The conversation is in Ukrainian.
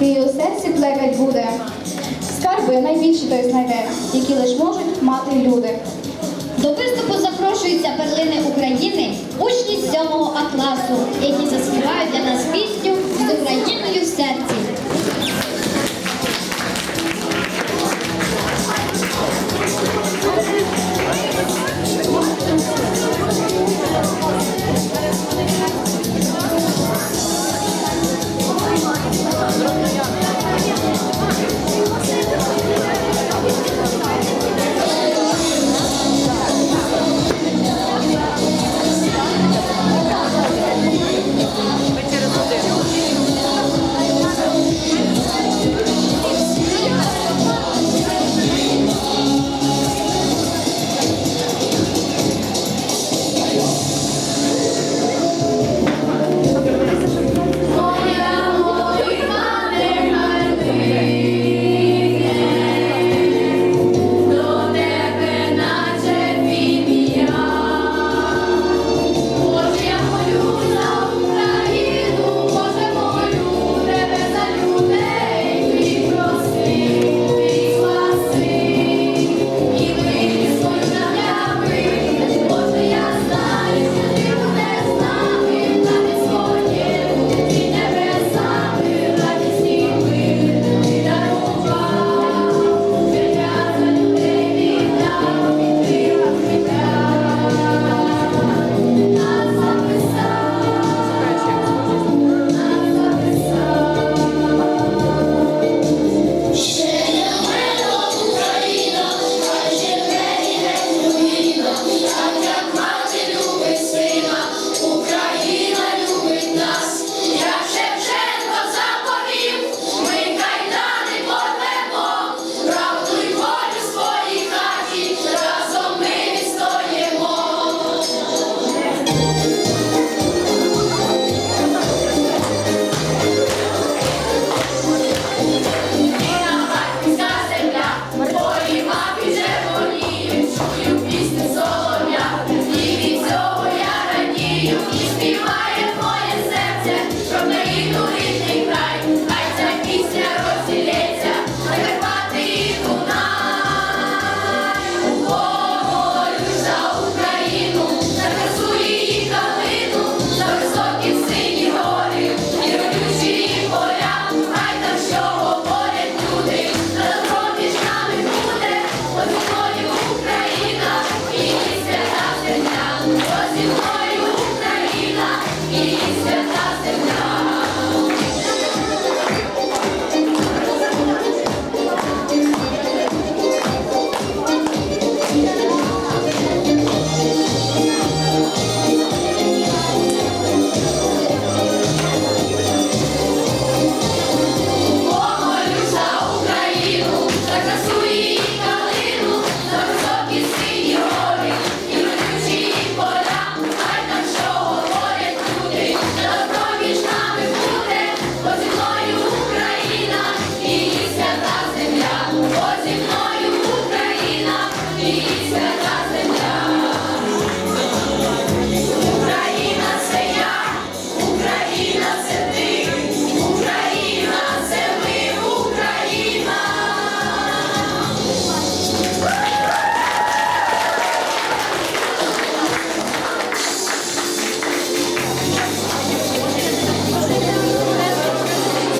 і у серці плекать буде. Скарби найбільше той знайде, які лише можуть мати люди. До виступу запрошуються перлини України, учні 7 А класу, які заспівають для нас пісню з Україною в серці.